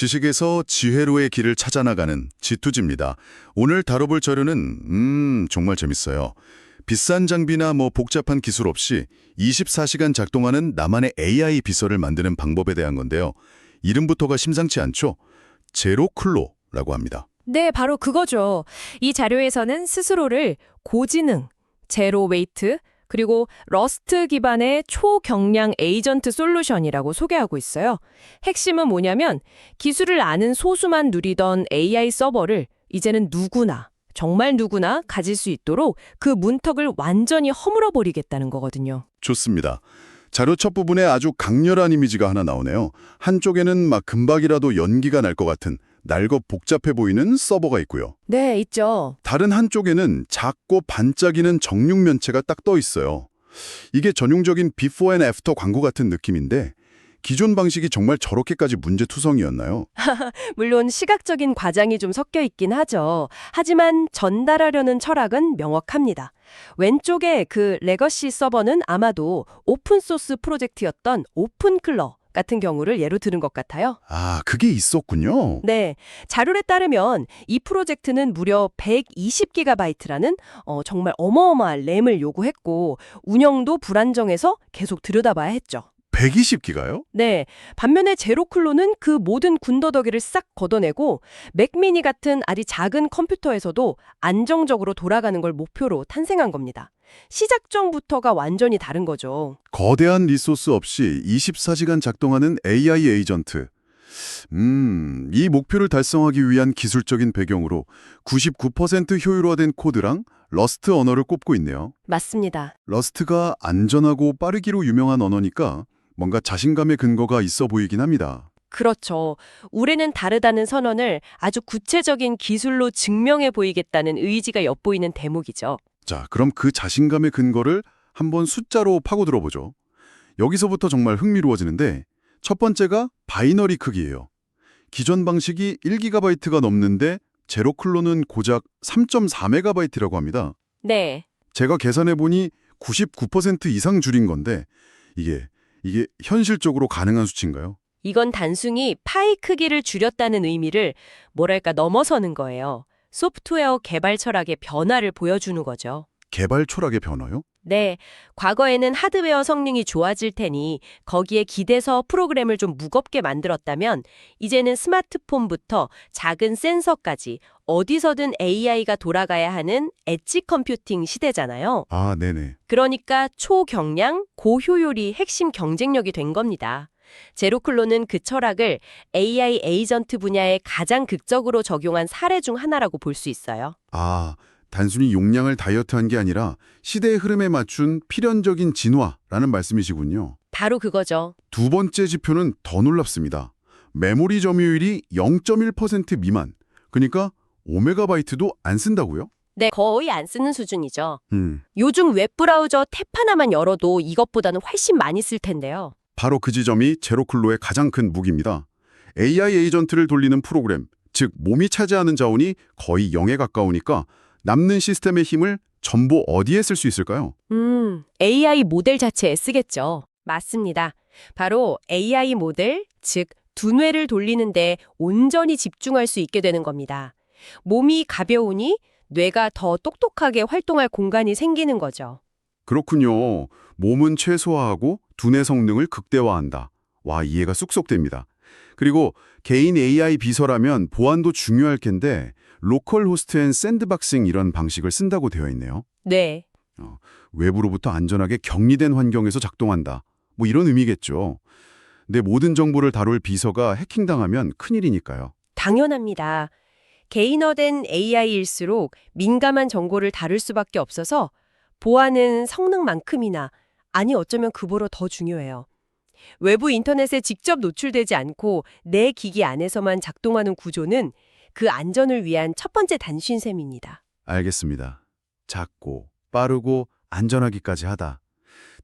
지식에서 지혜로의 길을 찾아나가는 지투지입니다. 오늘 다뤄볼 자료는 음 정말 재밌어요. 비싼 장비나 뭐 복잡한 기술 없이 24시간 작동하는 나만의 AI 비서를 만드는 방법에 대한 건데요. 이름부터가 심상치 않죠? 제로클로라고 합니다. 네, 바로 그거죠. 이 자료에서는 스스로를 고지능, 제로 웨이트, 그리고 러스트 기반의 초경량 에이전트 솔루션이라고 소개하고 있어요. 핵심은 뭐냐면 기술을 아는 소수만 누리던 AI 서버를 이제는 누구나, 정말 누구나 가질 수 있도록 그 문턱을 완전히 허물어 버리겠다는 거거든요. 좋습니다. 자료 첫 부분에 아주 강렬한 이미지가 하나 나오네요. 한쪽에는 막 금박이라도 연기가 날 것 같은 날것 복잡해 보이는 서버가 있고요. 네, 있죠. 다른 한쪽에는 작고 반짝이는 정육면체가 딱 떠 있어요. 이게 전용적인 비포 앤 애프터 광고 같은 느낌인데 기존 방식이 정말 저렇게까지 문제투성이었나요? 물론 시각적인 과장이 좀 섞여 있긴 하죠. 하지만 전달하려는 철학은 명확합니다. 왼쪽에 그 레거시 서버는 아마도 오픈소스 프로젝트였던 오픈클러 같은 경우를 예로 들은 것 같아요. 아, 그게 있었군요. 네, 자료에 따르면 이 프로젝트는 무려 120GB라는 어, 정말 어마어마한 램을 요구했고 운영도 불안정해서 계속 들여다봐야 했죠. 120기가요? 네, 반면에 제로클로는 그 모든 군더더기를 싹 걷어내고 맥미니 같은 아주 작은 컴퓨터에서도 안정적으로 돌아가는 걸 목표로 탄생한 겁니다. 시작점부터가 완전히 다른 거죠. 거대한 리소스 없이 24시간 작동하는 AI 에이전트. 음, 이 목표를 달성하기 위한 기술적인 배경으로 99% 효율화된 코드랑 러스트 언어를 꼽고 있네요. 맞습니다. 러스트가 안전하고 빠르기로 유명한 언어니까 뭔가 자신감의 근거가 있어 보이긴 합니다. 그렇죠. 우리는 다르다는 선언을 아주 구체적인 기술로 증명해 보이겠다는 의지가 엿보이는 대목이죠. 자, 그럼 그 자신감의 근거를 한번 숫자로 파고들어 보죠. 여기서부터 정말 흥미로워지는데 첫 번째가 바이너리 크기예요. 기존 방식이 1GB가 넘는데 제로클로는 고작 3.4MB라고 합니다. 네. 제가 계산해 보니 99% 이상 줄인 건데 이게 이게 현실적으로 가능한 수치인가요? 이건 단순히 파이 크기를 줄였다는 의미를 뭐랄까 넘어서는 거예요. 소프트웨어 개발 철학의 변화를 보여주는 거죠. 개발 철학의 변화요? 네, 과거에는 하드웨어 성능이 좋아질 테니 거기에 기대서 프로그램을 좀 무겁게 만들었다면 이제는 스마트폰부터 작은 센서까지 어디서든 AI가 돌아가야 하는 엣지 컴퓨팅 시대잖아요. 아, 네네. 그러니까 초경량, 고효율이 핵심 경쟁력이 된 겁니다. 제로클로는 그 철학을 AI 에이전트 분야에 가장 극적으로 적용한 사례 중 하나라고 볼 수 있어요. 아, 단순히 용량을 다이어트한 게 아니라 시대의 흐름에 맞춘 필연적인 진화라는 말씀이시군요. 바로 그거죠. 두 번째 지표는 더 놀랍습니다. 메모리 점유율이 0.1% 미만. 그러니까 5메가바이트도 안 쓴다고요? 네, 거의 안 쓰는 수준이죠. 음, 요즘 웹브라우저 탭 하나만 열어도 이것보다는 훨씬 많이 쓸 텐데요. 바로 그 지점이 제로클로의 가장 큰 무기입니다. AI 에이전트를 돌리는 프로그램, 즉 몸이 차지하는 자원이 거의 0에 가까우니까 남는 시스템의 힘을 전부 어디에 쓸 수 있을까요? 음, AI 모델 자체에 쓰겠죠. 맞습니다. 바로 AI 모델, 즉 두뇌를 돌리는데 온전히 집중할 수 있게 되는 겁니다. 몸이 가벼우니 뇌가 더 똑똑하게 활동할 공간이 생기는 거죠. 그렇군요. 몸은 최소화하고 두뇌 성능을 극대화한다. 와, 이해가 쑥쑥 됩니다. 그리고 개인 AI 비서라면 보안도 중요할 텐데 로컬 호스트 앤 샌드박싱 이런 방식을 쓴다고 되어 있네요. 네. 외부로부터 안전하게 격리된 환경에서 작동한다. 뭐 이런 의미겠죠. 내 모든 정보를 다룰 비서가 해킹당하면 큰일이니까요. 당연합니다. 개인화된 AI일수록 민감한 정보를 다룰 수밖에 없어서 보안은 성능만큼이나 아니 어쩌면 그보다 더 중요해요. 외부 인터넷에 직접 노출되지 않고 내 기기 안에서만 작동하는 구조는 그 안전을 위한 첫 번째 단신셈입니다. 알겠습니다. 작고 빠르고 안전하기까지 하다.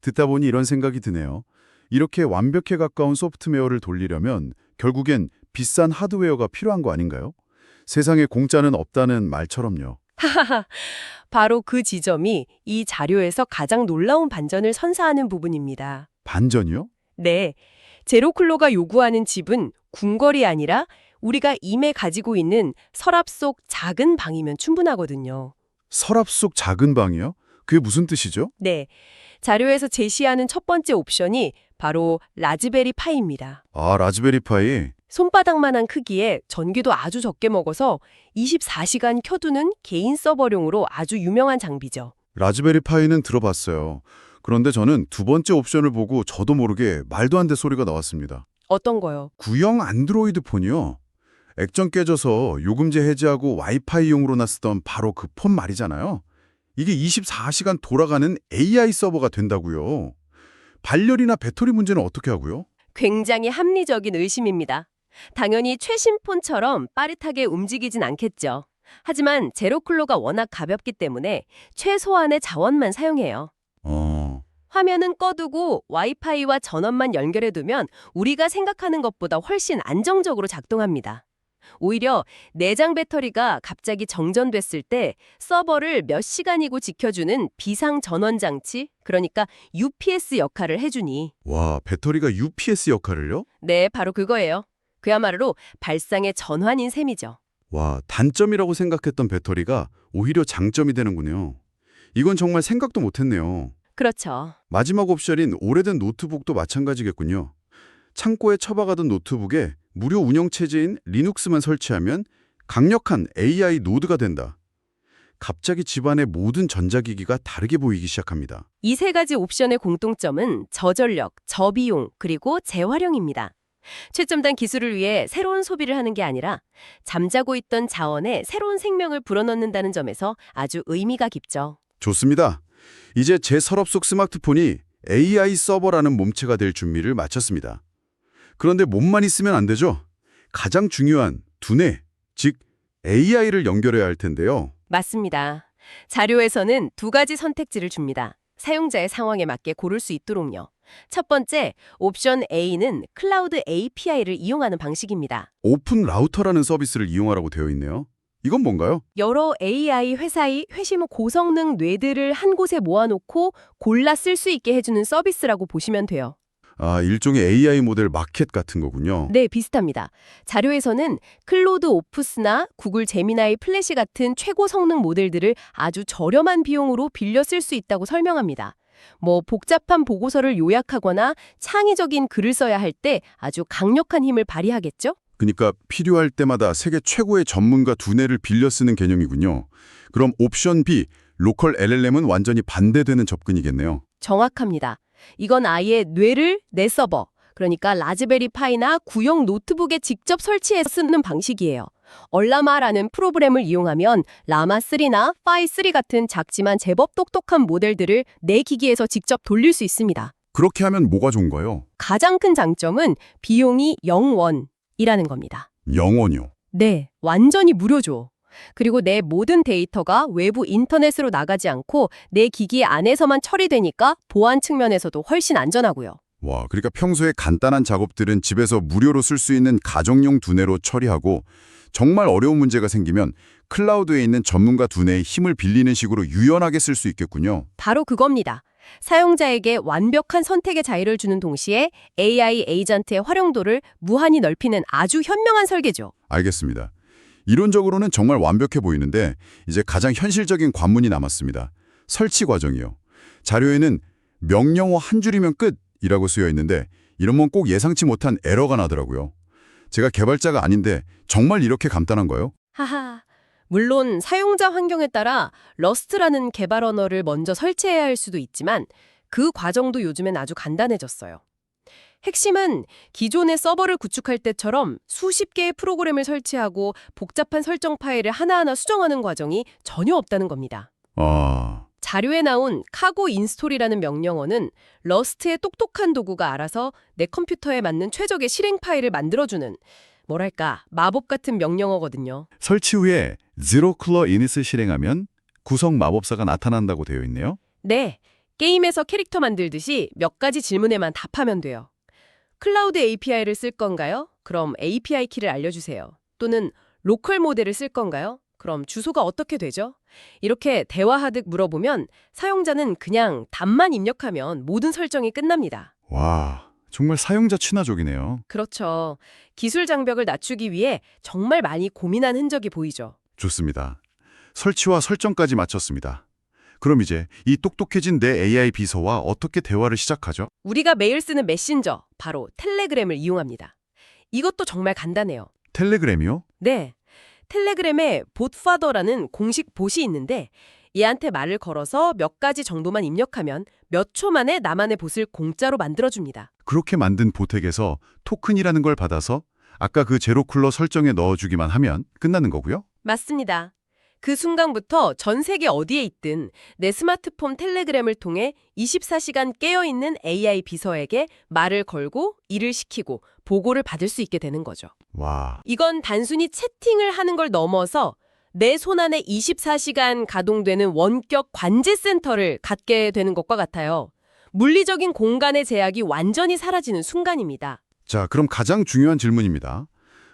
듣다 보니 이런 생각이 드네요. 이렇게 완벽에 가까운 소프트웨어를 돌리려면 결국엔 비싼 하드웨어가 필요한 거 아닌가요? 세상에 공짜는 없다는 말처럼요. 하하하. 바로 그 지점이 이 자료에서 가장 놀라운 반전을 선사하는 부분입니다. 반전이요? 네. 제로클로가 요구하는 칩은 궁궐이 아니라 우리가 임에 가지고 있는 서랍 속 작은 방이면 충분하거든요. 서랍 속 작은 방이요? 그게 무슨 뜻이죠? 네. 자료에서 제시하는 첫 번째 옵션이 바로 라즈베리 파이입니다. 아, 라즈베리 파이. 손바닥만한 크기에 전기도 아주 적게 먹어서 24시간 켜두는 개인 서버용으로 아주 유명한 장비죠. 라즈베리 파이는 들어봤어요. 그런데 저는 두 번째 옵션을 보고 저도 모르게 말도 안 돼 소리가 나왔습니다. 어떤 거요? 구형 안드로이드 폰이요. 액정 깨져서 요금제 해지하고 와이파이용으로나 쓰던 바로 그 폰 말이잖아요. 이게 24시간 돌아가는 AI 서버가 된다고요. 발열이나 배터리 문제는 어떻게 하고요? 굉장히 합리적인 의심입니다. 당연히 최신 폰처럼 빠릿하게 움직이진 않겠죠. 하지만 제로쿨러가 워낙 가볍기 때문에 최소한의 자원만 사용해요. 어, 화면은 꺼두고 와이파이와 전원만 연결해두면 우리가 생각하는 것보다 훨씬 안정적으로 작동합니다. 오히려 내장 배터리가 갑자기 정전됐을 때 서버를 몇 시간이고 지켜주는 비상 전원 장치, 그러니까 UPS 역할을 해주니 와, 배터리가 UPS 역할을요? 네, 바로 그거예요. 그야말로 발상의 전환인 셈이죠. 와, 단점이라고 생각했던 배터리가 오히려 장점이 되는군요. 이건 정말 생각도 못했네요. 그렇죠. 마지막 옵션인 오래된 노트북도 마찬가지겠군요. 창고에 처박아둔 노트북에 무료 운영체제인 리눅스만 설치하면 강력한 AI 노드가 된다. 갑자기 집안의 모든 전자기기가 다르게 보이기 시작합니다. 이 세 가지 옵션의 공통점은 저전력, 저비용, 그리고 재활용입니다. 최첨단 기술을 위해 새로운 소비를 하는 게 아니라 잠자고 있던 자원에 새로운 생명을 불어넣는다는 점에서 아주 의미가 깊죠. 좋습니다. 이제 제 서랍 속 스마트폰이 AI 서버라는 몸체가 될 준비를 마쳤습니다. 그런데 몸만 있으면 안 되죠. 가장 중요한 두뇌, 즉 AI를 연결해야 할 텐데요. 맞습니다. 자료에서는 두 가지 선택지를 줍니다. 사용자의 상황에 맞게 고를 수 있도록요. 첫 번째, 옵션 A는 클라우드 API를 이용하는 방식입니다. 오픈 라우터라는 서비스를 이용하라고 되어 있네요. 이건 뭔가요? 여러 AI 회사의 회심 고성능 뇌들을 한 곳에 모아놓고 골라 쓸 수 있게 해주는 서비스라고 보시면 돼요. 아, 일종의 AI 모델 마켓 같은 거군요. 네, 비슷합니다. 자료에서는 클로드 오프스나 구글 제미나이 플래시 같은 최고 성능 모델들을 아주 저렴한 비용으로 빌려 쓸 수 있다고 설명합니다. 뭐 복잡한 보고서를 요약하거나 창의적인 글을 써야 할 때 아주 강력한 힘을 발휘하겠죠? 그러니까 필요할 때마다 세계 최고의 전문가 두뇌를 빌려 쓰는 개념이군요. 그럼 옵션 B, 로컬 LLM은 완전히 반대되는 접근이겠네요. 정확합니다. 이건 아예 뇌를 내 서버, 그러니까 라즈베리 파이나 구형 노트북에 직접 설치해서 쓰는 방식이에요. 얼라마라는 프로그램을 이용하면 라마3나 파이3 같은 작지만 제법 똑똑한 모델들을 내 기기에서 직접 돌릴 수 있습니다. 그렇게 하면 뭐가 좋은가요? 가장 큰 장점은 비용이 0원이라는 겁니다. 영원요. 네, 완전히 무료죠. 그리고 내 모든 데이터가 외부 인터넷으로 나가지 않고 내 기기 안에서만 처리되니까 보안 측면에서도 훨씬 안전하고요. 와, 그러니까 평소에 간단한 작업들은 집에서 무료로 쓸 수 있는 가정용 두뇌로 처리하고 정말 어려운 문제가 생기면 클라우드에 있는 전문가 두뇌의 힘을 빌리는 식으로 유연하게 쓸 수 있겠군요. 바로 그겁니다. 사용자에게 완벽한 선택의 자유를 주는 동시에 AI 에이전트의 활용도를 무한히 넓히는 아주 현명한 설계죠. 알겠습니다. 이론적으로는 정말 완벽해 보이는데 이제 가장 현실적인 관문이 남았습니다. 설치 과정이요. 자료에는 명령어 한 줄이면 끝이라고 쓰여 있는데 이러면 꼭 예상치 못한 에러가 나더라고요. 제가 개발자가 아닌데 정말 이렇게 간단한가요? 하하. 물론 사용자 환경에 따라 러스트라는 개발 언어를 먼저 설치해야 할 수도 있지만 그 과정도 요즘엔 아주 간단해졌어요. 핵심은 기존의 서버를 구축할 때처럼 수십 개의 프로그램을 설치하고 복잡한 설정 파일을 하나하나 수정하는 과정이 전혀 없다는 겁니다. 아, 자료에 나온 카고 인스톨이라는 명령어는 러스트의 똑똑한 도구가 알아서 내 컴퓨터에 맞는 최적의 실행 파일을 만들어주는 뭐랄까 마법 같은 명령어거든요. 설치 후에 Zero Color Init을 실행하면 구성 마법사가 나타난다고 되어 있네요. 네, 게임에서 캐릭터 만들듯이 몇 가지 질문에만 답하면 돼요. 클라우드 API를 쓸 건가요? 그럼 API 키를 알려주세요. 또는 로컬 모델을 쓸 건가요? 그럼 주소가 어떻게 되죠? 이렇게 대화하듯 물어보면 사용자는 그냥 답만 입력하면 모든 설정이 끝납니다. 와, 정말 사용자 친화적이네요. 그렇죠. 기술 장벽을 낮추기 위해 정말 많이 고민한 흔적이 보이죠. 좋습니다. 설치와 설정까지 마쳤습니다. 그럼 이제 이 똑똑해진 내 AI 비서와 어떻게 대화를 시작하죠? 우리가 매일 쓰는 메신저, 바로 텔레그램을 이용합니다. 이것도 정말 간단해요. 텔레그램이요? 네. 텔레그램에 봇파더라는 공식 봇이 있는데 얘한테 말을 걸어서 몇 가지 정도만 입력하면 몇 초 만에 나만의 봇을 공짜로 만들어줍니다. 그렇게 만든 보택에서 토큰이라는 걸 받아서 아까 그 제로쿨러 설정에 넣어주기만 하면 끝나는 거고요? 맞습니다. 그 순간부터 전 세계 어디에 있든 내 스마트폰 텔레그램을 통해 24시간 깨어있는 AI 비서에게 말을 걸고 일을 시키고 보고를 받을 수 있게 되는 거죠. 와, 이건 단순히 채팅을 하는 걸 넘어서 내 손안에 24시간 가동되는 원격 관제 센터를 갖게 되는 것과 같아요. 물리적인 공간의 제약이 완전히 사라지는 순간입니다. 자, 그럼 가장 중요한 질문입니다.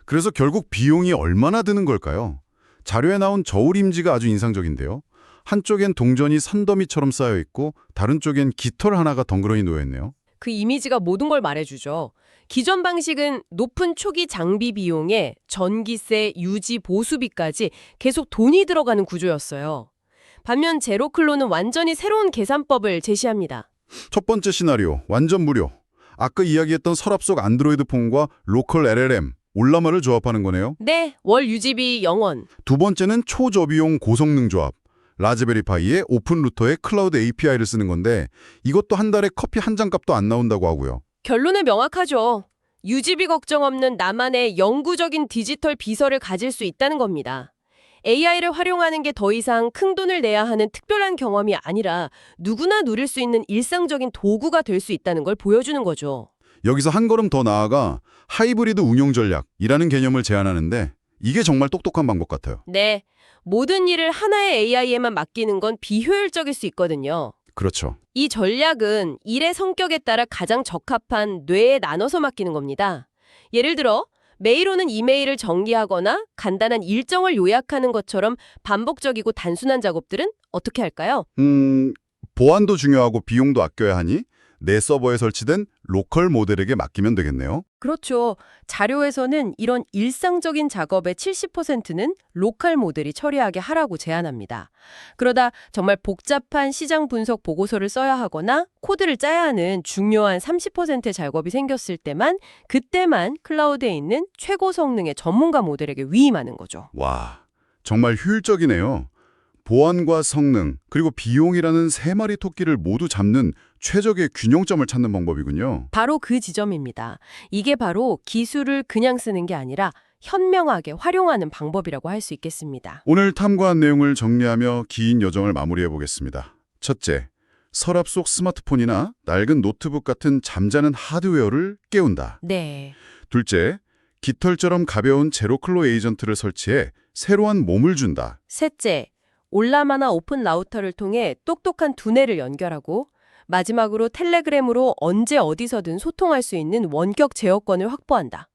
그래서 결국 비용이 얼마나 드는 걸까요? 자료에 나온 저울 임지가 아주 인상적인데요. 한쪽엔 동전이 산더미처럼 쌓여 있고 다른 쪽엔 깃털 하나가 덩그러니 놓여 있네요. 그 이미지가 모든 걸 말해주죠. 기존 방식은 높은 초기 장비 비용에 전기세, 유지, 보수비까지 계속 돈이 들어가는 구조였어요. 반면 제로클로는 완전히 새로운 계산법을 제시합니다. 첫 번째 시나리오, 완전 무료. 아까 이야기했던 서랍 속 안드로이드 폰과 로컬 LLM, 올라마를 조합하는 거네요. 네, 월 유지비 0원. 두 번째는 초저비용 고성능 조합. 라즈베리 파이의 오픈 루터에 클라우드 API를 쓰는 건데 이것도 한 달에 커피 한 잔 값도 안 나온다고 하고요. 결론은 명확하죠. 유지비 걱정 없는 나만의 영구적인 디지털 비서를 가질 수 있다는 겁니다. AI를 활용하는 게 더 이상 큰 돈을 내야 하는 특별한 경험이 아니라 누구나 누릴 수 있는 일상적인 도구가 될 수 있다는 걸 보여주는 거죠. 여기서 한 걸음 더 나아가 하이브리드 운용 전략이라는 개념을 제안하는데 이게 정말 똑똑한 방법 같아요. 네. 모든 일을 하나의 AI에만 맡기는 건 비효율적일 수 있거든요. 그렇죠. 이 전략은 일의 성격에 따라 가장 적합한 뇌에 나눠서 맡기는 겁니다. 예를 들어 메일 오는 이메일을 정리하거나 간단한 일정을 요약하는 것처럼 반복적이고 단순한 작업들은 어떻게 할까요? 음, 보안도 중요하고 비용도 아껴야 하니 내 서버에 설치된 로컬 모델에게 맡기면 되겠네요. 그렇죠. 자료에서는 이런 일상적인 작업의 70%는 로컬 모델이 처리하게 하라고 제안합니다. 그러다 정말 복잡한 시장 분석 보고서를 써야 하거나 코드를 짜야 하는 중요한 30%의 작업이 생겼을 때만 그때만 클라우드에 있는 최고 성능의 전문가 모델에게 위임하는 거죠. 와, 정말 효율적이네요. 보안과 성능, 그리고 비용이라는 세 마리 토끼를 모두 잡는 최적의 균형점을 찾는 방법이군요. 바로 그 지점입니다. 이게 바로 기술을 그냥 쓰는 게 아니라 현명하게 활용하는 방법이라고 할 수 있겠습니다. 오늘 탐구한 내용을 정리하며 긴 여정을 마무리해 보겠습니다. 첫째, 서랍 속 스마트폰이나 낡은 노트북 같은 잠자는 하드웨어를 깨운다. 네. 둘째, 깃털처럼 가벼운 제로클로 에이전트를 설치해 새로운 몸을 준다. 셋째, 올라마나 오픈 라우터를 통해 똑똑한 두뇌를 연결하고 마지막으로 텔레그램으로 언제 어디서든 소통할 수 있는 원격 제어권을 확보한다.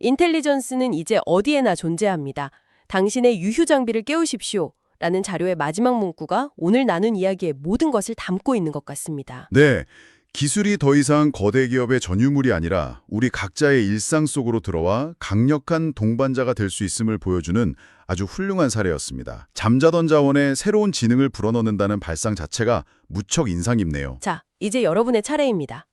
인텔리전스는 이제 어디에나 존재합니다. 당신의 유휴 장비를 깨우십시오. 라는 자료의 마지막 문구가 오늘 나눈 이야기의 모든 것을 담고 있는 것 같습니다. 네, 기술이 더 이상 거대 기업의 전유물이 아니라 우리 각자의 일상 속으로 들어와 강력한 동반자가 될 수 있음을 보여주는 아주 훌륭한 사례였습니다. 잠자던 자원에 새로운 지능을 불어넣는다는 발상 자체가 무척 인상 깊네요. 자, 이제 여러분의 차례입니다.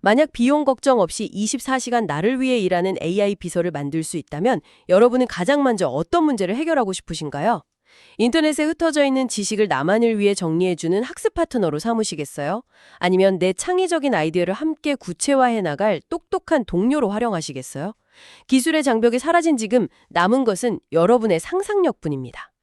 만약 비용 걱정 없이 24시간 나를 위해 일하는 AI 비서를 만들 수 있다면 여러분은 가장 먼저 어떤 문제를 해결하고 싶으신가요? 인터넷에 흩어져 있는 지식을 나만을 위해 정리해주는 학습 파트너로 삼으시겠어요? 아니면 내 창의적인 아이디어를 함께 구체화해 나갈 똑똑한 동료로 활용하시겠어요? 기술의 장벽이 사라진 지금 남은 것은 여러분의 상상력뿐입니다.